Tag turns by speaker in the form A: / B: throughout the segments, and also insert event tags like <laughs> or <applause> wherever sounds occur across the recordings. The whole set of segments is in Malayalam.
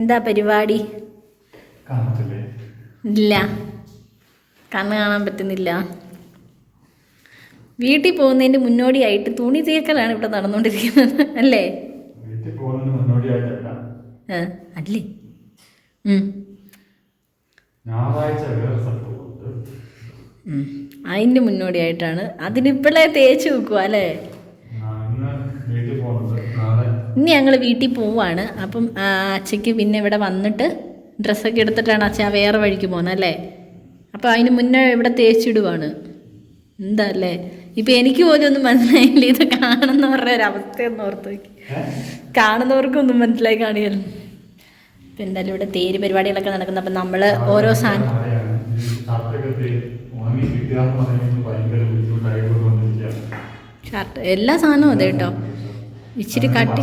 A: എന്താ പരിപാടി? ഇല്ല. കണ്ണ് കാണാൻ പറ്റുന്നില്ല. വീട്ടിൽ പോകുന്നതിന്റെ മുന്നോടിയായിട്ട് തുണി തേക്കലാണ് ഇവിടെ നടന്നുകൊണ്ടിരിക്കുന്നത്. അല്ലേ?
B: പോകുന്നതിന്
A: അല്ലേ? അതിന്റെ അതിന്റെ മുന്നോടിയായിട്ടാണ് അതിനിപ്പോഴേ തേച്ച് വെക്കുക അല്ലേ
B: ഞാൻ ഇന്ന് വീട്ടിൽ പോകുന്നത്
A: ഇനി ഞങ്ങൾ വീട്ടിൽ പോവാണ്. അപ്പം അച്ഛയ്ക്ക് പിന്നെ ഇവിടെ വന്നിട്ട് ഡ്രസ്സൊക്കെ എടുത്തിട്ടാണ് അച്ഛൻ ആ വേറെ വഴിക്ക് പോകുന്നത് അല്ലേ? അപ്പോൾ അതിന് മുന്നേ ഇവിടെ തേച്ചിടുവാണ്. എന്താ അല്ലേ? ഇപ്പം എനിക്ക് പോലും ഒന്നും മനസ്സിലായില്ല. ഇത് കാണുന്നവരുടെ ഒരു അവസ്ഥയൊന്നും ഓർത്ത് നോക്കി. കാണുന്നവർക്കൊന്നും മനസ്സിലായി കാണിയല്ലോ ഇപ്പം എന്തായാലും ഇവിടെ തേര് പരിപാടികളൊക്കെ നടക്കുന്നത് അപ്പം നമ്മൾ ഓരോ സാധനം ഷർട്ട് എല്ലാ സാധനവും അതെ കേട്ടോ. ഇച്ചിരി കട്ടി.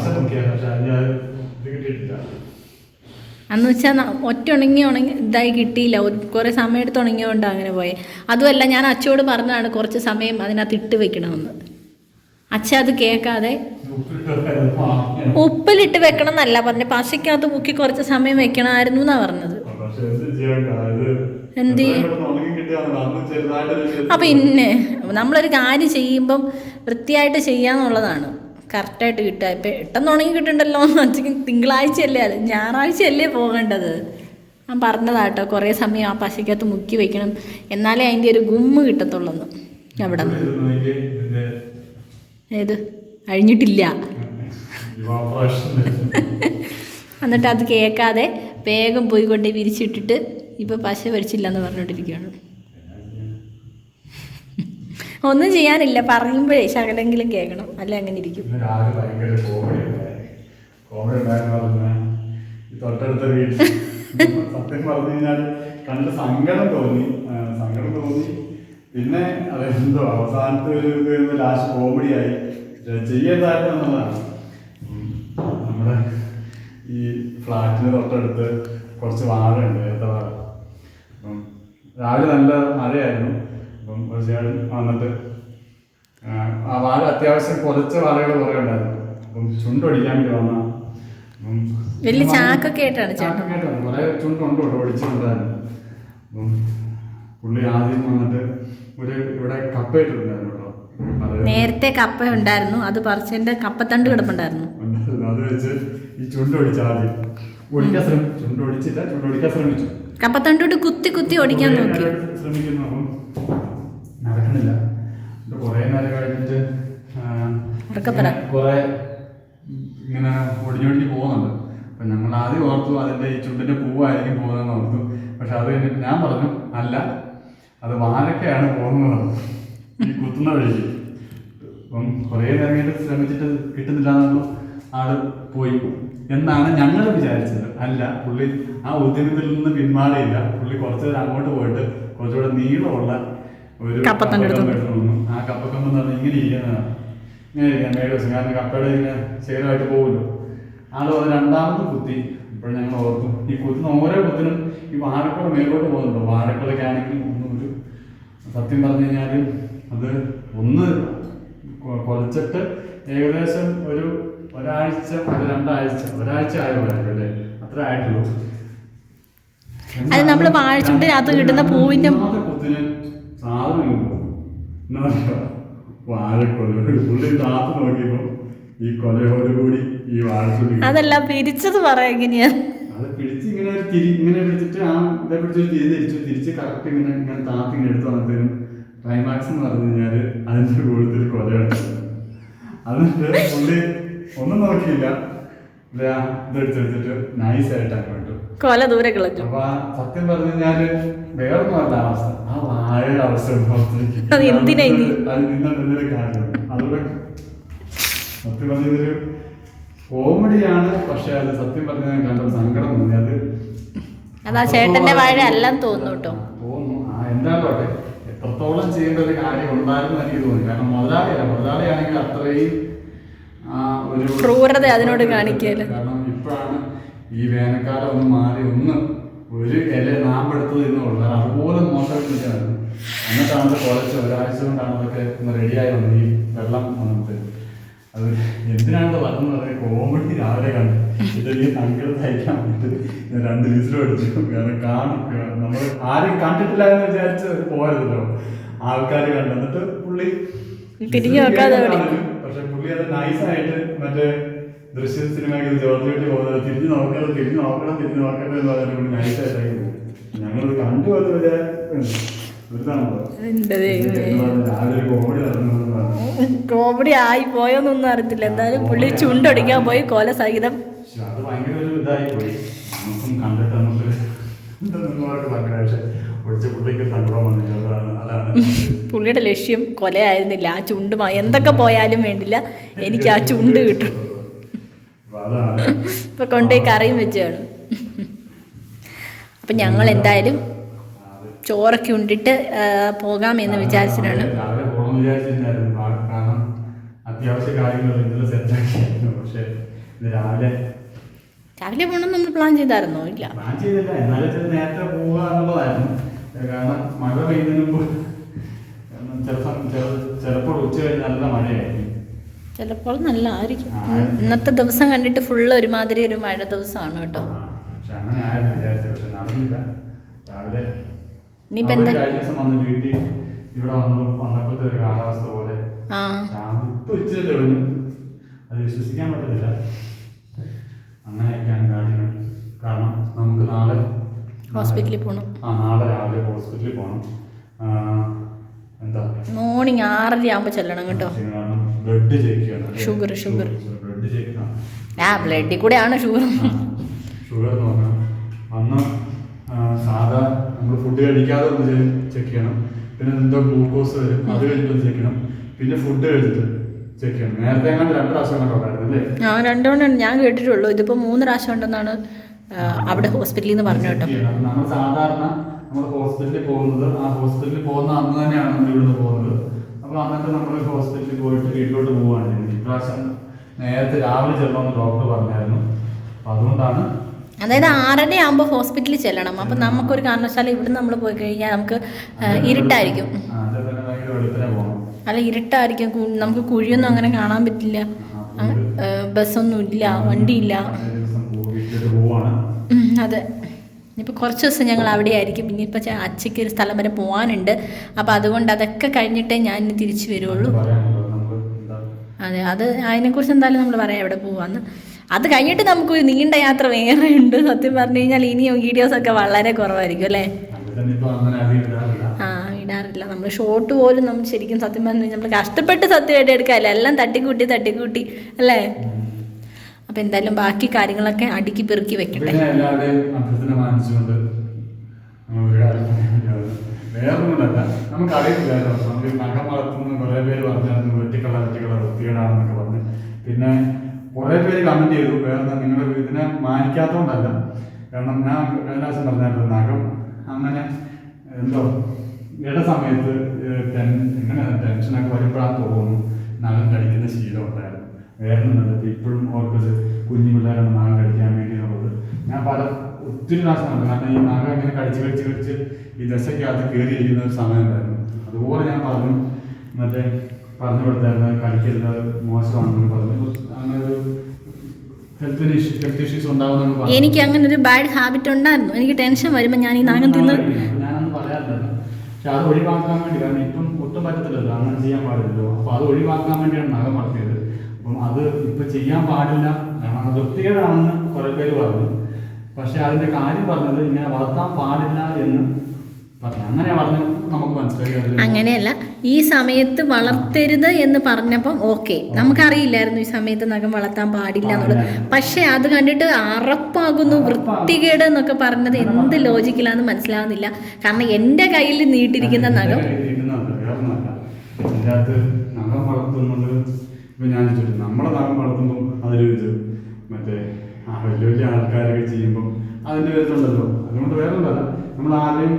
A: അന്ന് വെച്ചാൽ ഒറ്റ ഉണങ്ങി ഉണങ്ങി ഇതായി കിട്ടിയില്ല. കുറേ സമയം എടുത്ത് ഉണങ്ങിയോണ്ടാണ് അങ്ങനെ പോയെ. അതുമല്ല ഞാൻ അച്ചയോട് പറഞ്ഞതാണ് കുറച്ച് സമയം അതിനകത്ത് ഇട്ട് വെക്കണമെന്ന്. അച്ഛ അത് കേൾക്കാതെ. ഉപ്പിലിട്ട് വെക്കണം എന്നല്ല പറഞ്ഞു. പശയ്ക്കകത്ത് മുക്കി കുറച്ച് സമയം വെക്കണമായിരുന്നു എന്നാ പറഞ്ഞത്
B: എന്ത്?
A: അപ്പം പിന്നെ നമ്മളൊരു കാര്യം ചെയ്യുമ്പം വൃത്തിയായിട്ട് ചെയ്യാന്നുള്ളതാണ്. കറക്റ്റായിട്ട് കിട്ടുക. ഇപ്പം പെട്ടെന്ന് ഉണങ്ങി കിട്ടുന്നുണ്ടല്ലോ എന്ന് <laughs> വെച്ചെങ്കിൽ തിങ്കളാഴ്ചയല്ലേ? അത് ഞായറാഴ്ചയല്ലേ പോകേണ്ടത്? ഞാൻ പറഞ്ഞതാട്ടോ. കുറേ സമയം ആ പശയ്ക്കകത്ത് മുക്കി വെക്കണം. എന്നാലേ അതിന്റെ ഒരു ഗുമ്മ് കിട്ടത്തുള്ളൂ അവിടെ ഏത്? അഴിഞ്ഞിട്ടില്ല. <laughs> എന്നിട്ട് അത് കേൾക്കാതെ വേഗം പോയി കൊണ്ട് വിരിച്ചിട്ടിട്ട് ഇപ്പോൾ പശ വരിച്ചില്ല എന്ന് പറഞ്ഞുകൊണ്ടിരിക്കുകയാണ് ഒന്നും ചെയ്യാനില്ല. പറയുമ്പോഴേ ശകലെങ്കിലും കേൾക്കണം. അല്ല അങ്ങനെ ഇരിക്കും.
B: തൊട്ടടുത്ത സത്യം പറഞ്ഞു കഴിഞ്ഞാൽ കണ്ട് സങ്കടം തോന്നി. സങ്കടം തോന്നി. പിന്നെ അതെന്തോ അവസാനത്തെ ഒരു കോമഡിയായി ചെയ്യേണ്ടതായിരുന്നു എന്നുള്ളതാണ്. നമ്മുടെ ഈ ഫ്ലാറ്റിന് തൊട്ടടുത്ത് കുറച്ച് വാഴ ഉണ്ട് വാഴ അപ്പം രാവിലെ നല്ല മഴയായിരുന്നു. ചേട്ടൻ വന്നിട്ട് ആ, വാഴ അത്യാവശ്യം പൊതച്ച വാഴകൾ കുറേ ഉണ്ടായിരുന്നു. അപ്പം ചുണ്ടൊടിക്കാൻ വേണ്ടി വന്ന
A: വലിയ ചാക്കൊക്കെ ആയിട്ടാണ്
B: ചാക്കൊക്കെ ആയിട്ടാണ്. കുറേ ചുണ്ടുണ്ട് കേട്ടോ ഒടിച്ചിട്ടുണ്ടായിരുന്നു. അപ്പം പുള്ളി ആദ്യം വന്നിട്ട് ഒരു ഇവിടെ കപ്പ ഇട്ടിട്ടുണ്ടായിരുന്നു കേട്ടോ. അത്
A: നേരത്തെ കപ്പ ഉണ്ടായിരുന്നു അത് പറിച്ചതിന്റെ കപ്പത്തണ്ട് കിടപ്പുണ്ടായിരുന്നു.
B: അത് വെച്ച് ഈ ചുണ്ടൊടിച്ച ആദ്യം ഒടിക്കാൻ ശ്രമിച്ചു ചുണ്ടൊടിച്ചില്ല ചുണ്ടൊടിക്കാൻ ശ്രമിച്ചു.
A: കപ്പത്തണ്ടോട്ട് കുത്തി കുത്തി
B: ഒടിക്കാൻ
A: നോക്കി.
B: ശ്രമിക്കുന്നു. അപ്പം നടക്കണില്ല എന്നിട്ട് കുറേ നേരം കഴിഞ്ഞിട്ട് ആ,
A: ഉറക്കെ പറ.
B: കുറേ ഇങ്ങനെ ഒടിഞ്ഞൊടിഞ്ഞ് പോകുന്നുണ്ട്. അപ്പൊ ഞങ്ങൾ ആദ്യം ഓർത്തു അതിന്റെ ഈ ചുണ്ടിന്റെ പൂവായിരിക്കും പോകുന്നതെന്ന് ഓർത്തു. പക്ഷെ അത് കഴിഞ്ഞിട്ട് ഞാൻ പറഞ്ഞു അല്ല അത് വാഴക്കയാണ് പോകുന്നത്. ഈ കുത്തുന്ന വഴിക്ക്. അപ്പം കുറേ നേരം ശ്രമിച്ചിട്ട് കിട്ടുന്നില്ല എന്നപ്പോൾ ആൾ പോയി. എന്നാണ് ഞങ്ങൾ വിചാരിച്ചത്. അല്ല പുള്ളി ആ ഉദ്യമത്തിൽ നിന്ന് പിന്മാറിയില്ല. പുള്ളി കുറച്ച് നേരം അങ്ങോട്ട് പോയിട്ട് കുറച്ചുകൂടെ നീളമുള്ള ഒരു
A: കപ്പത്തണ്ട് എടുത്തു.
B: കപ്പക്കമ്പ് എടുത്തു വന്നു. ആ കപ്പക്കമ്പ് എന്ന് പറഞ്ഞാൽ ഇങ്ങനെ ഇരിക്കുന്നതാണ്. ഇങ്ങനെ ഇരിക്കാം മേലെ ദിവസം. കാരണം കപ്പയുടെ ഇങ്ങനെ ശേഖരമായിട്ട് പോകുമല്ലോ. ആൾ അത് രണ്ടാമത് കുത്തി. ഇപ്പോൾ ഞങ്ങൾ ഓർത്തു ഈ കുത്തുന്ന ഓരോ കുത്തിനും ഈ വാഴക്കുള മേലോട്ട് പോകുന്നുണ്ടോ? വാഴക്കുളൊക്കെ ആണെങ്കിൽ ഒന്നും ഒരു സത്യം പറഞ്ഞു കഴിഞ്ഞാൽ അത് ഒന്ന് കൊലച്ചിട്ട് ഏകദേശം ഒരു ഒരാഴ്ച ഒരു രണ്ടാഴ്ച ഒരാഴ്ച ആയോ അല്ലേ? അത്ര ആയിട്ടുള്ളൂ.
A: അത് നമ്മൾ വാഴച്ചുണ്ടിനകത്ത് കിട്ടുന്ന പൂവിന്റെ-
B: സാധനം ഇങ്ങ് പോകും. എന്നാ പറയുക? വാഴക്കൊല പുള്ളി താത്ത് നോക്കിയപ്പോ ഈ കൊലയോടുകൂടി ഈ വാഴച്ചുള്ളി
A: അതല്ല പിരിച്ചത് പറയാ എങ്ങനെയാ
B: അത് പിടിച്ച് ഇങ്ങനെ ഒരു തിരി ഇങ്ങനെ പിടിച്ചിട്ട് ആ ഇതെ പിടിച്ച് ഒരു തിരി തിരിച്ചു തിരിച്ച് കറക്റ്റ് ഇങ്ങനെ ഇങ്ങനെ താത്തി ഇങ്ങനെ എടുത്ത് വന്നതിനും ക്ലൈമാക്സ് എന്ന് പറഞ്ഞു കഴിഞ്ഞാൽ അതിന്റെ കൂടുതൽ കൊലയാണ് എന്നിട്ട് പുള്ളി ഒന്നും നോക്കിയില്ല ഇതെടുത്തെടുത്തിട്ട് നൈസ്
A: കൊല ദൂരെ കളഞ്ഞു
B: അപ്പൊ സത്യം പറഞ്ഞു അല്ല അവസ്ഥ. ആ വാഴയുടെ അവസ്ഥ
A: അത് എന്തിനാ ഇനി?
B: അത് നിന്നിട്ട് എന്തെങ്കിലും കാര്യം അതുകൊണ്ട് സത്യം പറഞ്ഞതൊരു കോമഡിയാണ് പക്ഷെ അത് സത്യം പറഞ്ഞ കണ്ട സങ്കടം തോന്നി. അത്
A: അതാ ചേട്ടന്റെ വാഴ അല്ലെന്ന് തോന്നുന്നു കേട്ടോ.
B: തോന്നുന്നു. ആ എന്താകട്ടെ എത്രത്തോളം ചെയ്യേണ്ട ഒരു കാര്യം ഉണ്ടായിരുന്നു എനിക്ക് തോന്നി. കാരണം മുതലാളിയല്ല. മുതലാളിയാണെങ്കിൽ അത്രയും
A: ക്രൂരത അതിനോട് കാണിക്കൽ.
B: കാരണം ഇപ്പോഴാണ് ഈ വേനൽക്കാലം ഒന്ന് മാറി ഒന്ന് ഒരു ഇല നാമ്പെടുത്തത് എന്നുള്ളൂ കാരണം അതുപോലെ മോശമായിട്ടിരിക്കുകയായിരുന്നു എന്നിട്ടാണ് അത് കുറച്ച് ഒരാഴ്ച കൊണ്ടാണ് അതൊക്കെ ഒന്ന് റെഡിയായി വന്നത്. ഈ വെള്ളം വന്നത് അത് എന്തിനാണെന്ന് പറഞ്ഞു പറഞ്ഞാൽ കോമഡി രാവിലെ കണ്ടു. ഇത് ഈ തയ്ക്കാൻ വേണ്ടിട്ട് ഞാൻ രണ്ട് വിസിലും അടിച്ചു. കാരണം കാണും നമ്മൾ ആരും കണ്ടിട്ടില്ല എന്ന് വിചാരിച്ച് പോയതല്ലോ. ആൾക്കാർ കണ്ടു. എന്നിട്ട് പുള്ളി
A: തിരിഞ്ഞു നോക്കാതെ.
B: പക്ഷെ പുള്ളി അത് നൈസായിട്ട് മറ്റേ ദൃശ്യ സിനിമയ്ക്ക് ജോർജ് പോകുന്നത് തിരിഞ്ഞു നോക്കണം തിരിഞ്ഞു നോക്കണം തിരിഞ്ഞു നോക്കണം എന്ന് പറഞ്ഞാൽ പുള്ളി നൈസായിട്ടായി പോകും. ഞങ്ങളത് കണ്ടു അത് വരെ കോമഡി
A: ആയി പോയോന്നൊന്നും അറിയത്തില്ല. എന്തായാലും പുള്ളി ചുണ്ടൊടിക്കാൻ പോയി കൊല സഹിതം.
B: അത് ഭയങ്കര ഒരു ഇതായി പോയി. നമുക്കും കണ്ടിട്ട് നമുക്ക് പക്ഷെ
A: പുള്ളിയുടെ ലക്ഷ്യം കൊലയായിരുന്നില്ല. ആ ചുണ്ട് എന്തൊക്കെ പോയാലും വേണ്ടില്ല. എനിക്ക് ആ ചുണ്ട് കിട്ടും. ഇപ്പൊ കൊണ്ടുപോയി കറിയും വെച്ച് കാണും. അപ്പൊ ഞങ്ങൾ എന്തായാലും ചോറൊക്കെ ഉണ്ടിട്ട് പോകാമെന്ന് വിചാരിച്ചിട്ടാണ്.
B: അത്യാവശ്യ കാര്യങ്ങൾ ഇന്നലെ സെറ്റാക്കിയായിരുന്നു പക്ഷെ ഇന്ന് രാവിലെ
A: രാവിലെ പോകണം നമ്മൾ പ്ലാൻ ചെയ്തായിരുന്നോ? ഇല്ല.
B: പ്ലാൻ ചെയ്തില്ല. എന്നാലും നേരത്തെ പോവുക എന്നുള്ളതായിരുന്നു. കാരണം മഴ പെയ്യുന്നതിന് മുമ്പ് കാരണം ചില- ചിലപ്പോൾ ഉച്ച കഴിഞ്ഞ് നല്ല മഴയായിരിക്കും
A: ചിലപ്പോൾ നല്ല ആയിരിക്കും ഇന്നത്തെ ദിവസം കണ്ടിട്ട് ഫുള്ള് ഒരുമാതിരി ഒരു മഴ ദിവസമാണ് കേട്ടോ.
B: ആ, പക്ഷെ അങ്ങനെ ആയിരുന്നു വിചാരിച്ചത്. പക്ഷെ നടന്നില്ല. രാവിലെ
A: ഇനിയിപ്പോ
B: അവർ
A: എന്താ?
B: കഴിഞ്ഞ ദിവസം വന്ന് വീട്ടിൽ ഇവിടെ വന്നു വന്നപ്പോഴത്തെ ഒരു കാലാവസ്ഥ പോലെ. ഇപ്പൊ ഉച്ചയല്ലേ കഴിഞ്ഞു അത് വിശ്വസിക്കാൻ പറ്റത്തില്ല. അങ്ങനെയൊക്കെയാണ് കാര്യങ്ങൾ. കാരണം നമുക്ക് നാളെ
A: ഹോസ്പിറ്റലിൽ പോകണം
B: ആ നാളെ രാവിലെ ഹോസ്പിറ്റലിൽ പോകണം എന്താ?
A: മോർണിംഗ് ആറര ആകുമ്പോൾ ചെല്ലണം കേട്ടോ.
B: ബ്ലഡ് ചെക്ക് ചെയ്യണം.
A: ഷുഗർ ഷുഗർ
B: ബ്ലഡ് ചെക്ക് ചെയ്യണം.
A: ആ ബ്ലഡിൽ കൂടെയാണ് ഷുഗർ
B: ഷുഗർ എന്ന് പറഞ്ഞാൽ അന്ന് സാധാ നമ്മൾ ഫുഡ് കഴിക്കാതെ ഒന്ന് ചെക്ക് ചെയ്യണം. പിന്നെ എന്തോ ഗ്ലൂക്കോസ് വരും. അത് കഴിഞ്ഞിട്ട് ചെക്ക് ചെയ്യണം. പിന്നെ ഫുഡ് കഴിച്ചിട്ട് ചെക്ക് ചെയ്യണം. നേരത്തെ എങ്ങാണ്ട് രണ്ട് പ്രാവശ്യം കണ്ടോ അല്ലേ?
A: ആ രണ്ടുകൊണ്ടാണ് ഞാൻ കേട്ടിട്ടുള്ളൂ. ഇതിപ്പോ മൂന്ന് പ്രാവശ്യം ഉണ്ടെന്നാണ് അവിടെ ഹോസ്പിറ്റലിൽ നിന്ന് പറഞ്ഞു കേട്ടോ.
B: നമ്മൾ സാധാരണ നമ്മൾ ഹോസ്പിറ്റലിൽ പോകുന്നത് ആ ഹോസ്പിറ്റലിൽ പോകുന്ന അന്ന് തന്നെയാണ് നമ്മൾ ഇവിടുന്ന് പോകുന്നത്. അപ്പോൾ അന്നത്തെ നമ്മൾ ഹോസ്പിറ്റലിൽ പോയിട്ട് വീട്ടിലോട്ട് പോവുകയാണ് ഇപ്രാവശ്യം നേരത്തെ രാവിലെ ചെല്ലണമെന്ന് ഡോക്ടർ പറഞ്ഞായിരുന്നു. അപ്പോൾ അതുകൊണ്ടാണ്
A: അതായത് ആറര ആകുമ്പോൾ ഹോസ്പിറ്റലിൽ ചെല്ലണം. അപ്പം നമുക്കൊരു കാരണവശാലും ഇവിടെ നമ്മൾ പോയി കഴിഞ്ഞാൽ നമുക്ക് ഇരുട്ടായിരിക്കും. അല്ല ഇരുട്ടായിരിക്കും. നമുക്ക് കുഴിയൊന്നും അങ്ങനെ കാണാൻ പറ്റില്ല. ബസ്സൊന്നും ഇല്ല വണ്ടിയില്ല. അതെ. ഇനിയിപ്പോൾ കുറച്ച് ദിവസം ഞങ്ങൾ അവിടെ ആയിരിക്കും ഇനിയിപ്പോൾ അച്ചയ്ക്ക് ഒരു സ്ഥലം വരെ പോകാനുണ്ട് അപ്പോൾ അതുകൊണ്ട് അതൊക്കെ കഴിഞ്ഞിട്ടേ ഞാൻ ഇനി തിരിച്ചു വരുള്ളൂ. അതെ അത് അതിനെക്കുറിച്ച് എന്തായാലും നമ്മൾ പറയാം എവിടെ പോവാന്ന്. അത് കഴിഞ്ഞിട്ട് നമുക്ക് ഒരു നീണ്ട യാത്ര വേറെ ഉണ്ട്. സത്യം പറഞ്ഞു കഴിഞ്ഞാൽ ഇനിയും വീഡിയോസൊക്കെ വളരെ കുറവായിരിക്കും അല്ലേ? ആ ഇടാറില്ല. നമ്മൾ ഷോർട്ട് പോലും നമ്മൾ ശരിക്കും സത്യം പറഞ്ഞു കഴിഞ്ഞാൽ നമ്മൾ കഷ്ടപ്പെട്ട് സത്യമായിട്ട് എടുക്കാമല്ലോ എല്ലാം തട്ടിക്കൂട്ടി തട്ടിക്കൂട്ടി അല്ലേ? അപ്പം എന്തായാലും ബാക്കി കാര്യങ്ങളൊക്കെ അടുക്കി പെറുക്കി വെക്കട്ടെ.
B: പിന്നെ കുറേ പേര് കമന്റ് ചെയ്തു. വേറെ നിങ്ങളുടെ ഇതിനെ മാനിക്കാത്തതുകൊണ്ടല്ല. കാരണം ഞാൻ കൈലാസം പറഞ്ഞായിരുന്നു നഖം അങ്ങനെ എന്തോ ഇട സമയത്ത് ടെൻ- എങ്ങനെ ടെൻഷനൊക്കെ വരുമ്പോഴാണ് തോന്നുന്നു. നഖം കടിക്കുന്ന ശീലം ഉണ്ടായിരുന്നു. വേറെ നടത്തി ഇപ്പോഴും ഓർക്കത് കുഞ്ഞു പിള്ളേരാണ് നാഗം കഴിക്കാൻ വേണ്ടി എന്നുള്ളത് ഞാൻ പല ഒത്തിരി നാശം നടക്കും കാരണം ഈ നാഗം ഇങ്ങനെ കടിച്ച് കടിച്ച് കടിച്ച് ഈ ദശയ്ക്കകത്ത് കയറിയിരിക്കുന്ന ഒരു സമയം ഉണ്ടായിരുന്നു. അതുപോലെ ഞാൻ പറഞ്ഞു മറ്റേ പറഞ്ഞു കൊടുത്തായിരുന്നു കളിക്കരുത് മോശമാണെന്ന് പറഞ്ഞു. അങ്ങനെ ഒരു
A: എനിക്ക് അങ്ങനെ ഒരു ബാഡ് ഹാബിറ്റ് ഉണ്ടായിരുന്നു. എനിക്ക് ടെൻഷൻ വരുമ്പോൾ ഞാൻ ഈ നാഗം തിന്ന്
B: ഞാനൊന്നും പറയാറില്ല. പക്ഷെ അത് ഒഴിവാക്കാൻ വേണ്ടി കാരണം ഇപ്പം ഒട്ടും പറ്റത്തില്ലല്ലോ. അങ്ങനെ ചെയ്യാൻ പാടില്ലല്ലോ. അപ്പൊ അത് ഒഴിവാക്കാൻ വേണ്ടിയാണ് നാഗം വളർത്തിയത്. അത് ഇപ്പൊ ചെയ്യാൻ പാടില്ല. കാരണം അത് വൃത്തികേടാണെന്ന് കുറെ പേര് പറഞ്ഞു. പക്ഷെ അതിന്റെ കാര്യം പറഞ്ഞത് ഇങ്ങനെ വളർത്താൻ പാടില്ല എന്ന് പറഞ്ഞു. അങ്ങനെ പറഞ്ഞു നമുക്ക് മനസ്സിലായി.
A: അങ്ങനെയല്ല. ഈ സമയത്ത് വളർത്തരുത് എന്ന് പറഞ്ഞപ്പം ഓക്കെ. നമുക്കറിയില്ലായിരുന്നു ഈ സമയത്ത് നഖം വളർത്താൻ പാടില്ല എന്നുള്ളത്. പക്ഷെ അത് കണ്ടിട്ട് അറപ്പാകുന്നു വൃത്തികേട് എന്നൊക്കെ പറഞ്ഞത് എന്ത് ലോജിക്കിലാന്ന് മനസ്സിലാവുന്നില്ല. കാരണം എന്റെ കയ്യിൽ നീട്ടിരിക്കുന്ന നഖം.
B: ഇതിനകത്ത് നഖം വളർത്തുന്നത് ഇപ്പൊ ഞാൻ ചോദിച്ചു നമ്മളെ നഖം വളർത്തുമ്പം അതിലൊരു ഇത് മറ്റേ ആ വലിയ വലിയ ആൾക്കാരൊക്കെ ചെയ്യുമ്പം അതിന്റെ വരുന്നുണ്ടല്ലോ അതുകൊണ്ട് വേറെ ഒന്നല്ല നമ്മൾ ആരെയും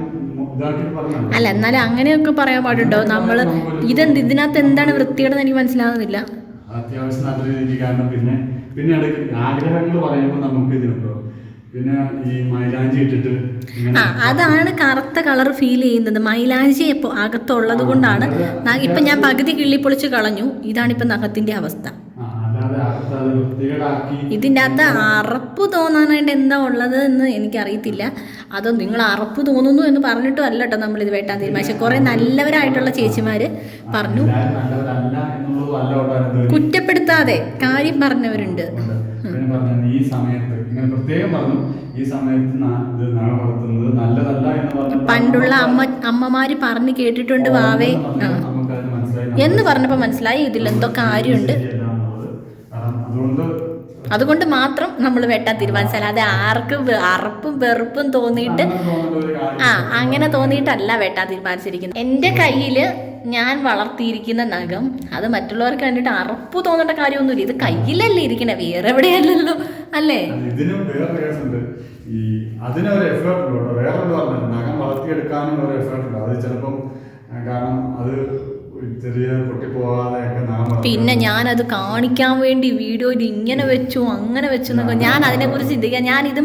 A: അല്ല എന്നാലും അങ്ങനെയൊക്കെ പറയാൻ പാടുണ്ടോ? നമ്മൾ ഇതെന്ത് ഇതിനകത്ത് എന്താണ് വൃത്തികേടെന്ന് എനിക്ക് മനസ്സിലാകുന്നില്ല
B: അത്യാവശ്യം നല്ല രീതിക്ക് കാരണം പിന്നെ പിന്നെ ആഗ്രഹങ്ങൾ പറയുമ്പോൾ നമുക്ക് ഇതിനുണ്ടോ പിന്നെ ഈ മൈലാഞ്ചി ഇട്ടിട്ട്
A: ആ അതാണ് കറുത്ത കളർ ഫീൽ ചെയ്യുന്നത്. മൈലാഞ്ചി ഇപ്പോൾ അകത്തുള്ളത് കൊണ്ടാണ്. ഇപ്പം ഞാൻ പകുതി കിള്ളിപ്പൊളിച്ച് കളഞ്ഞു. ഇതാണ് ഇപ്പം നഖത്തിന്റെ അവസ്ഥ. ഇതിന്റെ അകത്ത് അറപ്പ് തോന്നാനായിട്ട് എന്താ ഉള്ളത് എന്ന് എനിക്കറിയത്തില്ല. അത് നിങ്ങൾ അറപ്പ് തോന്നുന്നു എന്ന് പറഞ്ഞിട്ടും അല്ല കേട്ടോ നമ്മളിത് വെട്ടാൻ തീരുമാനിച്ചത്. കുറേ നല്ലവരായിട്ടുള്ള ചേച്ചിമാർ പറഞ്ഞു. കുറ്റപ്പെടുത്താതെ കാര്യം പറഞ്ഞവരുണ്ട്.
B: ഈ സമയത്ത് ഇങ്ങനെ പ്രത്യേകം പറഞ്ഞു ഈ സമയത്ത് നാളെ ഇത് നഖം വളർത്തുന്നത് നല്ലതല്ല എന്ന് പറഞ്ഞു
A: പണ്ടുള്ള അമ്മ അമ്മമാര് പറഞ്ഞു കേട്ടിട്ടുണ്ട് വാവേ. എന്ന് പറഞ്ഞപ്പോൾ മനസ്സിലായി ഇതിലെന്തോ കാര്യമുണ്ട്.
B: അതുകൊണ്ട്
A: അതുകൊണ്ട് മാത്രം നമ്മൾ വെട്ടാൻ തീരുമാനിച്ചാൽ അത് ആർക്കും അറപ്പും വെറുപ്പും തോന്നിയിട്ട് ആ അങ്ങനെ തോന്നിയിട്ടല്ല വെട്ടാൻ തീരുമാനിച്ചിരിക്കുന്നത്. എന്റെ കയ്യിൽ ഞാൻ വളർത്തിയിരിക്കുന്ന നഖം അത് മറ്റുള്ളവർക്ക് കണ്ടിട്ട് അറപ്പ് തോന്നേണ്ട കാര്യമൊന്നുമില്ല. ഇത് കയ്യിലല്ലേ ഇരിക്കണേ വേറെ എവിടെയല്ലല്ലോ അല്ലേ?
B: ഈ അതിനൊരു എഫേർട്ട് ഉണ്ട് വേറെ ഒരു പറഞ്ഞു നഖം വളർത്തിയെടുക്കാനും ഒരു എഫേർട്ട് ഉണ്ട്. അത് ചിലപ്പം കാരണം അത്
A: പിന്നെ ഞാനത് കാണിക്കാൻ വേണ്ടി വീഡിയോയിൽ ഇങ്ങനെ വെച്ചു അങ്ങനെ വെച്ചു എന്നൊക്കെ. ഞാൻ അതിനെക്കുറിച്ച് ചിന്തിക്കാം ഞാനിത്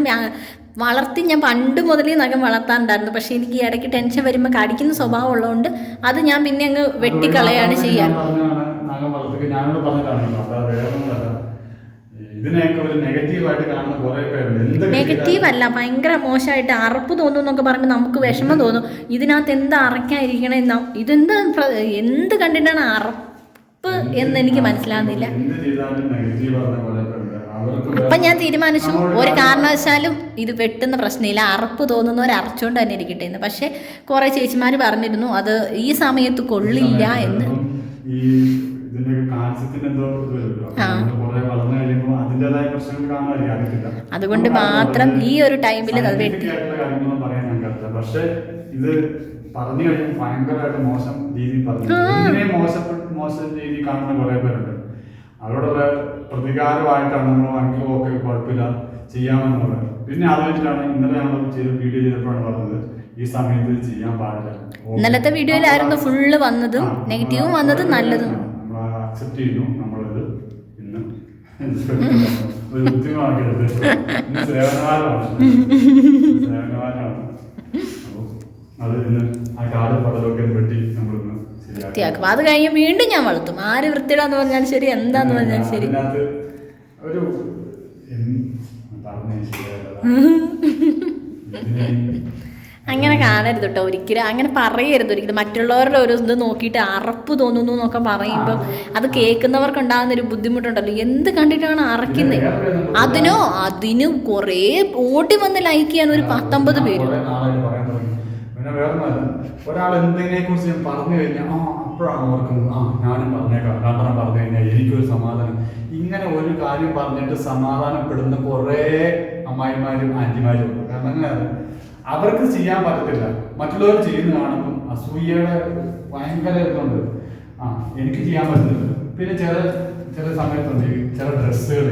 A: വളർത്തി ഞാൻ പണ്ട് മുതലേ നഖം വളർത്താറുണ്ടായിരുന്നു. പക്ഷേ എനിക്ക് ഇടയ്ക്ക് ടെൻഷൻ വരുമ്പോൾ കടിക്കുന്ന സ്വഭാവം ഉള്ളതുകൊണ്ട് അത് ഞാൻ പിന്നെ അങ്ങ് വെട്ടിക്കളയാണ് ചെയ്യാൻ
B: ഇതിനെയൊക്കെ ഒരു നെഗറ്റീവായിട്ട് കാണുന്ന കുറെ പേരുണ്ട്.
A: നെഗറ്റീവ് അല്ല ഭയങ്കര മോശമായിട്ട് അറപ്പ് തോന്നും എന്നൊക്കെ പറയുമ്പോൾ നമുക്ക് വിഷമം തോന്നും. ഇതിനകത്ത് എന്താ അറക്കാതിരിക്കണേ ഇതെന്താ എന്ത് കണ്ടിട്ടാണ് അറപ്പ് എന്ന് എനിക്ക് മനസ്സിലാകുന്നില്ല. അപ്പൊ ഞാൻ തീരുമാനിച്ചു ഒരു കാരണവശാലും ഇത് വെട്ടുന്ന പ്രശ്നമില്ല. അറപ്പ് ഒരു അറച്ചുകൊണ്ട് തന്നെ ഇരിക്കട്ടെ എന്ന്. പക്ഷെ കുറെ ചേച്ചിമാർ പറഞ്ഞിരുന്നു അത് ഈ സമയത്ത് കൊള്ളില്ല എന്ന്. അതുകൊണ്ട് മാത്രം ഈ ഒരു ടൈമിൽ അത് വെട്ടി
B: ഞങ്ങൾക്ക് ഇത് പറഞ്ഞു കഴിഞ്ഞാൽ ഭയങ്കരമായിട്ട് മോശം രീതി പറഞ്ഞു. മോശം രീതി കാണുന്ന കുറെ പേരുണ്ട്. അവരോടുള്ള പ്രതികാരമായിട്ടാണ് നമ്മൾ വാങ്ങിക്കോ ഒക്കെ കുഴപ്പമില്ല ചെയ്യാമെന്നുള്ളത് പിന്നെ ഇന്നലെ ചെയ്ത വീഡിയോ ചെയ്തപ്പോഴാണ് പറഞ്ഞത് ഈ സമയത്ത് ചെയ്യാൻ പാടില്ല.
A: ഇന്നലത്തെ വീഡിയോയിലായിരുന്നു ഫുള്ള് വന്നതും നെഗറ്റീവും വന്നതും നല്ലതും.
B: അക്സെപ്റ്റ് ചെയ്യുന്നു നമ്മളത് ഇന്ന് ഒരു ഇന്ന് അപ്പോൾ അത് ഇന്ന് ആ കാട് പടലൊക്കെ ഒന്ന് വെട്ടി നമ്മളിന്ന് ശരിയാക്കി
A: വൃത്തിയാക്കും. അത് കഴിഞ്ഞ് വീണ്ടും ഞാൻ വളർത്തും. ആര് വൃത്തിയിടാന്ന് പറഞ്ഞാലും ശരി എന്താന്ന് പറഞ്ഞാലും ശരി.
B: ഒരു പറഞ്ഞേ ശരിയല്ല <laughs>
A: അങ്ങനെ കാണരുത് കേട്ടോ ഒരിക്കലും. അങ്ങനെ പറയരുത് ഒരിക്കലും. മറ്റുള്ളവരുടെ ഒരു ഇത് നോക്കിയിട്ട് അറപ്പ് തോന്നുന്നു എന്നൊക്കെ പറയുമ്പോൾ അത് കേൾക്കുന്നവർക്ക് ഉണ്ടാകുന്ന ഒരു ബുദ്ധിമുട്ടുണ്ടല്ലോ. എന്ത് കണ്ടിട്ടാണ് അറക്കുന്നത് അതിനോ? അതിനും കുറേ ഓടി വന്ന് ലൈക്ക് ചെയ്യാൻ ഒരു പത്തൊമ്പത് പേര്.
B: ഒരാൾ പറഞ്ഞു ആ പറഞ്ഞു എനിക്കൊരു സമാധാനം. ഇങ്ങനെ ഒരു കാര്യം പറഞ്ഞിട്ട് സമാധാനപ്പെടുന്ന കുറേ അമ്മായിമാരും ഉണ്ട്. കാരണം അങ്ങനെയാണ് അവർക്ക് ചെയ്യാൻ പറ്റത്തില്ല. മറ്റുള്ളവർ ചെയ്യുന്ന കാണുമ്പോൾ അസൂയയുടെ ഭയങ്കര ഇതുണ്ട്. ആ എനിക്ക് ചെയ്യാൻ പറ്റുന്നില്ല പിന്നെ ചില ചില സമയത്തുണ്ട് ചില ഡ്രസ്സുകൾ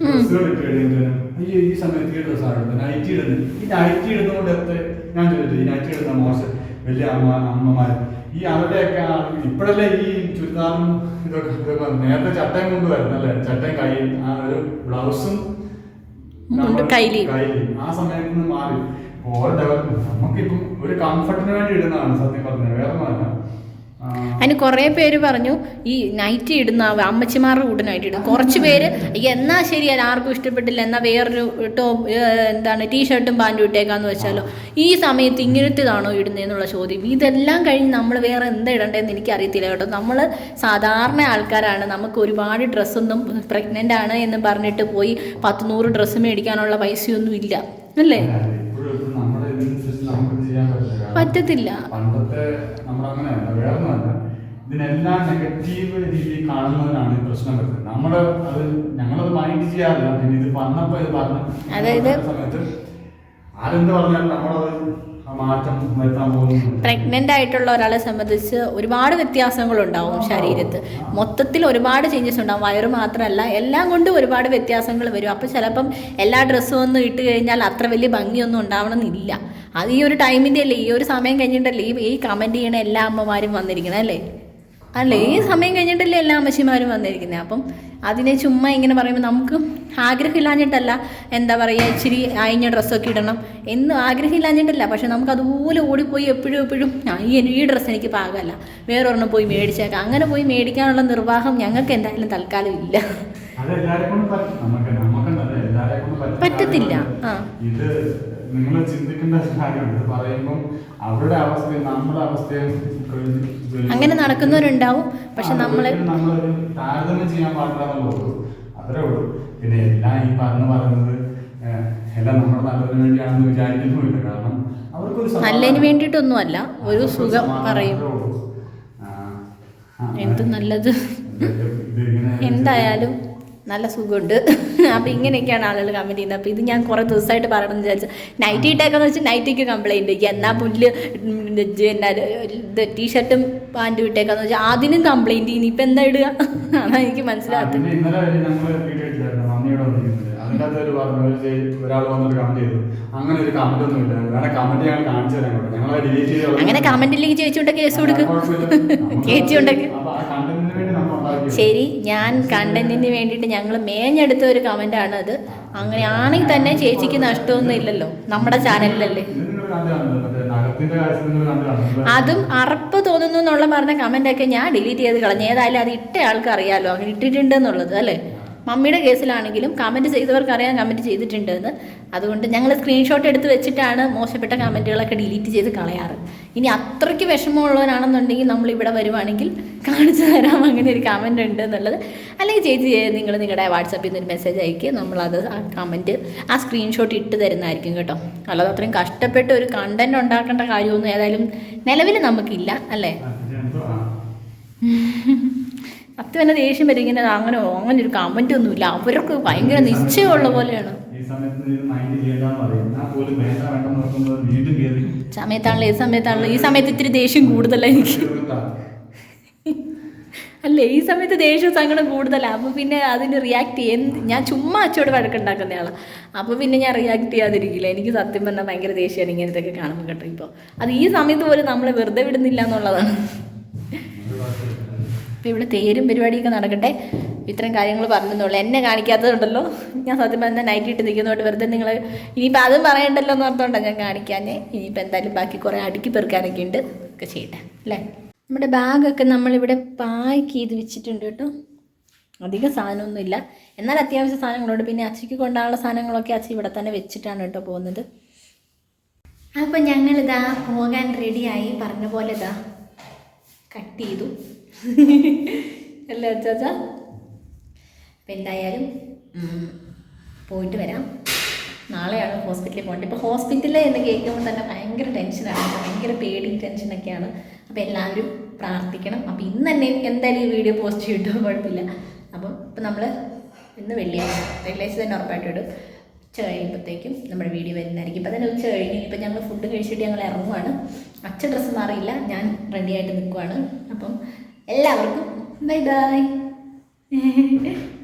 B: ഡ്രസ്സുകൾ ഇട്ട് കഴിയുമ്പോൾ അയ്യോ ഈ സമയത്ത് ഈ ഡ്രസ്സാണ് നൈറ്റി ഇടുന്നത്. ഈ നൈറ്റി ഇടുന്നതുകൊണ്ട് എത്ര ഞാൻ ചോദിച്ചു ഈ നൈറ്റി ഇടുന്ന മോശം വലിയ അമ്മ അമ്മമാർ ഈ അവരുടെയൊക്കെ ഇപ്പോഴല്ലേ ഈ ചുരിദാറും ഇതൊക്കെ ഇതൊക്കെ. നേരത്തെ ചട്ടയും കൊണ്ട് വരുന്നല്ലേ ചട്ടയും കൈ ആ ഒരു ബ്ലൗസും.
A: കൈലിയും
B: ആ സമയത്ത് നിന്ന് മാറി. ഓരോ ഡെവലപ്മെന്റ് നമുക്കിപ്പം ഒരു കംഫർട്ടിന് വേണ്ടി ഇടുന്നതാണ് സത്യം പറഞ്ഞത്. വേറെ ഒന്നുമല്ല.
A: അതിന് കുറേ പേര് പറഞ്ഞു ഈ നൈറ്റ് ഇടുന്ന അമ്മച്ചിമാരുടെ കൂടെ നൈറ്റ് ഇടും. കുറച്ച് പേര് എന്നാ ശരിയല്ല ആർക്കും ഇഷ്ടപ്പെട്ടില്ല. എന്നാ വേറൊരു ടോപ്പ് എന്താണ് ടീഷർട്ടും പാന്റും ഇട്ടേക്കാന്ന് വെച്ചാലോ. ഈ സമയത്ത് ഇങ്ങനത്തേതാണോ ഇടുന്നതെന്നുള്ള ചോദ്യം. ഇതെല്ലാം കഴിഞ്ഞ് നമ്മൾ വേറെ എന്താ ഇടണ്ടേന്ന് എനിക്ക് അറിയത്തില്ല കേട്ടോ. നമ്മൾ സാധാരണ ആൾക്കാരാണ്. നമുക്ക് ഒരുപാട് ഡ്രസ്സൊന്നും പ്രഗ്നന്റ് ആണ് എന്ന് പറഞ്ഞിട്ട് പോയി പത്ത് നൂറ് ഡ്രസ്സ് മേടിക്കാനുള്ള പൈസയൊന്നും ഇല്ല. അല്ലേ
B: ഇപ്പോഴും ഇപ്പോഴും നമ്മുടെ ഇതിനനുസരിച്ച് നമുക്ക് ചെയ്യാൻ പറ്റില്ല കാരണം
A: പറ്റത്തില്ല.
B: പണ്ടത്തെ നമ്മൾ വേറെ ഒന്നുമല്ല ഇതിനെല്ലാം നെഗറ്റീവ് രീതിയിൽ കാണുന്നതിനാണ് ഈ പ്രശ്നം വരുന്നത്. നമ്മൾ അത് ഞങ്ങളത് മൈൻഡ് ചെയ്യാറില്ല. പിന്നെ ഇത് പറഞ്ഞപ്പോൾ ഇത് പറഞ്ഞു
A: അതായത്
B: സമയത്ത് ആരെന്ത് പറഞ്ഞാലും നമ്മളത്
A: പ്രഗ്നന്റ് ആയിട്ടുള്ള ഒരാളെ സംബന്ധിച്ച് ഒരുപാട് വ്യത്യാസങ്ങളുണ്ടാവും ശരീരത്ത്. മൊത്തത്തിൽ ഒരുപാട് ചേഞ്ചസ് ഉണ്ടാവും. വയറ് മാത്രമല്ല എല്ലാം കൊണ്ടും ഒരുപാട് വ്യത്യാസങ്ങൾ വരും. അപ്പോൾ ചിലപ്പം എല്ലാ ഡ്രസ്സും ഒന്നും ഇട്ട് കഴിഞ്ഞാൽ അത്ര വലിയ ഭംഗിയൊന്നും ഉണ്ടാവണമെന്നില്ല. അത് ഈ ഒരു ടൈമിന്റെ അല്ലേ ഈ ഒരു സമയം കഴിഞ്ഞിട്ടല്ലേ ഈ കമന്റ് കമന്റ് ചെയ്യണ എല്ലാ അമ്മമാരും വന്നിരിക്കുന്നത് അല്ലേ? അല്ലേ ഈ സമയം കഴിഞ്ഞിട്ടല്ലേ എല്ലാ അമ്മച്ചിമാരും വന്നിരിക്കുന്നത് അപ്പം അതിനെ ചുമ്മാ ഇങ്ങനെ പറയുമ്പോൾ നമുക്ക് ആഗ്രഹമില്ലാഞ്ഞിട്ടല്ല എന്താ പറയുക ഇച്ചിരി അയഞ്ഞ ഡ്രസ്സൊക്കെ ഇടണം എന്ന് ആഗ്രഹമില്ലാഞ്ഞിട്ടല്ല. പക്ഷെ നമുക്ക് അതുപോലെ ഓടിപ്പോയി എപ്പോഴും എപ്പോഴും "ആ, ഈ ഈ ഡ്രസ്സ് എനിക്ക് പാകമല്ല വേറൊരെണ്ണം പോയി മേടിച്ചേക്കാം. അങ്ങനെ പോയി മേടിക്കാനുള്ള നിർവാഹം ഞങ്ങൾക്ക് എന്തായാലും തൽക്കാലം ഇല്ല. പറ്റത്തില്ല. ആ.
B: നിങ്ങൾ ചിന്തിക്കേണ്ട കാര്യമുണ്ട്. പറയുമ്പോൾ പറയുമ്പം അവരുടെ അവസ്ഥയും നമ്മുടെ അവസ്ഥയും
A: അങ്ങനെ നടക്കുന്നവരുണ്ടാവും. പക്ഷെ
B: നമ്മൾ നമ്മളൊരു താരതമ്യം ചെയ്യാൻ പാടില്ലെന്നുള്ളൂ ഉള്ളൂ. അത്രേ ഉള്ളൂ. പിന്നെ എല്ലാം ഈ പറഞ്ഞു പറയുന്നത് എല്ലാം നമ്മുടെ നല്ലതിന് വേണ്ടിയാണെന്ന് വിചാരിക്കുന്നുമില്ല. കാരണം അവർക്കൊരു
A: വേണ്ടിയിട്ടൊന്നും അല്ല ഒരു സുഖം പറയും. എന്ത് നല്ലത്. എന്തായാലും നല്ല സുഖമുണ്ട്. അപ്പോൾ ഇങ്ങനെയൊക്കെയാണ് ആളുകൾ കമന്റ് ചെയ്യുന്നത്. അപ്പോൾ ഇത് ഞാൻ കുറേ ദിവസമായിട്ട് പറയണമെന്ന് വിചാരിച്ചു നൈറ്റി ഇട്ടേക്കെന്ന് വെച്ചാൽ നൈറ്റിക്ക് കംപ്ലൈന്റ് എന്നാൽ പുല്ല് എന്നാ ഇത് ടീഷർട്ടും പാന്റും ഇട്ടേക്കാന്ന് വെച്ചാൽ അതിനും കംപ്ലൈന്റ് ഇപ്പം എന്താ ഇടുക? അതാണ് എനിക്ക് മനസ്സിലാകത്തത്
B: അങ്ങനെ കമന്റ്
A: ചേച്ചി ഉണ്ടെങ്കിൽ കേസ് കൊടുക്കും. ചേച്ചി ഉണ്ടെങ്കിൽ ശരി ഞാൻ കണ്ടന്റിന് വേണ്ടിയിട്ട് ഞങ്ങൾ മേഞ്ഞെടുത്ത ഒരു കമന്റാണ് അത് അങ്ങനെയാണെങ്കിൽ തന്നെ ചേച്ചിക്ക് നഷ്ടമൊന്നും ഇല്ലല്ലോ. നമ്മുടെ ചാനലിലല്ലേ. അതും അറപ്പ് തോന്നുന്നു എന്നുള്ള പറഞ്ഞ കമന്റൊക്കെ ഞാൻ ഡിലീറ്റ് ചെയ്ത് കളഞ്ഞു. ഏതായാലും അത് ഇട്ട ആൾക്ക് അറിയാലോ. അങ്ങനെ ഇട്ടിട്ടുണ്ട് എന്നുള്ളത് അല്ലേ? മമ്മിയുടെ കേസിലാണെങ്കിലും കമന്റ് ചെയ്തവർക്ക് അറിയാൻ കമന്റ് ചെയ്തിട്ടുണ്ട് എന്ന് അതുകൊണ്ട് ഞങ്ങൾ സ്ക്രീൻഷോട്ട് എടുത്ത് വെച്ചിട്ടാണ് മോശപ്പെട്ട കമന്റുകളൊക്കെ ഡിലീറ്റ് ചെയ്ത് കളയാറ്. ഇനി അത്രയ്ക്ക് വിഷമമുള്ളവരാണെന്നുണ്ടെങ്കിൽ നമ്മൾ ഇവിടെ വരുവാണെങ്കിൽ കാണിച്ചു തരാം അങ്ങനെ ഒരു കമന്റ് ഉണ്ട് എന്നുള്ളത് അല്ലെങ്കിൽ ചേച്ചി നിങ്ങൾ നിങ്ങളുടെ വാട്സാപ്പിൽ നിന്ന് ഒരു മെസ്സേജ് അയക്കുക നമ്മളത് ആ കമന്റ് ആ സ്ക്രീൻഷോട്ട് ഇട്ട് തരുന്നതായിരിക്കും കേട്ടോ. അല്ലാതെ അത്രയും കഷ്ടപ്പെട്ട് ഒരു കണ്ടന്റ് ഉണ്ടാക്കേണ്ട കാര്യമൊന്നും ഏതായാലും നിലവിൽ നമുക്കില്ല അല്ലേ. സത്യം തന്നെ ദേഷ്യം വരെ ഇങ്ങനെ അങ്ങനെ അങ്ങനെ ഒരു കമന്റ് ഒന്നുമില്ല അവർക്ക് ഭയങ്കര നിശ്ചയമുള്ള പോലെയാണ്. സമയത്താണല്ലോ ഏത് സമയത്താണല്ലോ? ഈ സമയത്ത് ഇത്തിരി ദേഷ്യം കൂടുതലാണ് എനിക്ക്. അല്ലേ ഈ സമയത്ത് ദേഷ്യം സങ്കടം കൂടുതലാണ് അപ്പോൾ പിന്നെ അതിന് റിയാക്ട് ചെയ്യാൻ ഞാൻ ചുമ്മാ അച്ചോട് വഴക്കുണ്ടാക്കുന്നയാളാണ് അപ്പോൾ പിന്നെ ഞാൻ റിയാക്ട് ചെയ്യാതിരിക്കില്ല. എനിക്ക് സത്യം പറഞ്ഞാൽ ഭയങ്കര ദേഷ്യമാണ് ഇങ്ങനത്തെയൊക്കെ കാണുമ്പോൾ കേട്ടോ ഇപ്പോൾ അത് ഈ സമയത്ത് പോലും നമ്മളെ വെറുതെ വിടുന്നില്ല എന്നുള്ളതാണ്. അപ്പോൾ ഇവിടെ തേരും പരിപാടിയൊക്കെ നടക്കട്ടെ? ഇത്രയും കാര്യങ്ങൾ പറഞ്ഞെന്നുള്ളൂ. എന്നെ കാണിക്കാത്തതുണ്ടല്ലോ. ഞാൻ സത്യം പറഞ്ഞാൽ നൈറ്റ് ഇട്ട് നിൽക്കുന്നതുകൊണ്ട് വെറുതെ നിങ്ങൾ ഇനിയിപ്പോൾ അതും പറയണ്ടല്ലോ എന്ന് ഓർത്തോണ്ടാണ് ഞാൻ കാണിക്കാഞ്ഞേ. ഇനിയിപ്പോൾ എന്തായാലും ബാക്കി കുറേ അടുക്കി പെറുക്കാനൊക്കെ ഉണ്ട്. ഒക്കെ ചെയ്യട്ടെ അല്ലേ? നമ്മുടെ ബാഗൊക്കെ നമ്മളിവിടെ പാക്ക് ചെയ്ത് വെച്ചിട്ടുണ്ട് കേട്ടോ. അധികം സാധനമൊന്നുമില്ല. എന്നാൽ അത്യാവശ്യ സാധനങ്ങളുണ്ട്. പിന്നെ അച്ഛയ്ക്ക് കൊണ്ടാനുള്ള സാധനങ്ങളൊക്കെ അച്ഛൻ ഇവിടെ തന്നെ വെച്ചിട്ടാണ് കേട്ടോ പോകുന്നത്. അപ്പം ഞങ്ങളിതാ പോകാൻ റെഡിയായി പറഞ്ഞ പോലെ ഇതാ കട്ട് ചെയ്തു. <laughs> അല്ലേ അച്ചാച്ച അപ്പം എന്തായാലും പോയിട്ട് വരാം. നാളെയാണ് ഹോസ്പിറ്റലിൽ പോകേണ്ടത്. ഇപ്പോൾ ഹോസ്പിറ്റലിൽ എന്ന് കേൾക്കുമ്പോൾ തന്നെ ഭയങ്കര ടെൻഷനാണ് ഭയങ്കര പേടി ടെൻഷനൊക്കെയാണ് അപ്പോൾ എല്ലാവരും പ്രാർത്ഥിക്കണം. അപ്പോൾ ഇന്ന് തന്നെ എന്തായാലും ഈ വീഡിയോ പോസ്റ്റ് ചെയ്തിട്ടോ? കുഴപ്പമില്ല. അപ്പം ഇപ്പം നമ്മൾ ഇന്ന് വെള്ളിയാഴ്ച വെള്ളിയാഴ്ച തന്നെ ഉറപ്പായിട്ട് ഇടും. ഉച്ച കഴിയുമ്പോഴത്തേക്കും നമ്മുടെ വീഡിയോ വരുന്നതായിരിക്കും. ഇപ്പം തന്നെ ഉച്ച കഴിഞ്ഞ് ഇപ്പം ഞങ്ങൾ ഫുഡ് കഴിച്ചിട്ട് ഞങ്ങൾ ഇറങ്ങുവാണ്. അച്ഛൻ ഡ്രസ്സ് മാറിയില്ല. ഞാൻ റെഡിയായിട്ട് നിൽക്കുവാണ് അപ്പം എല്ലാവർക്കും ബൈ ബൈ. <laughs>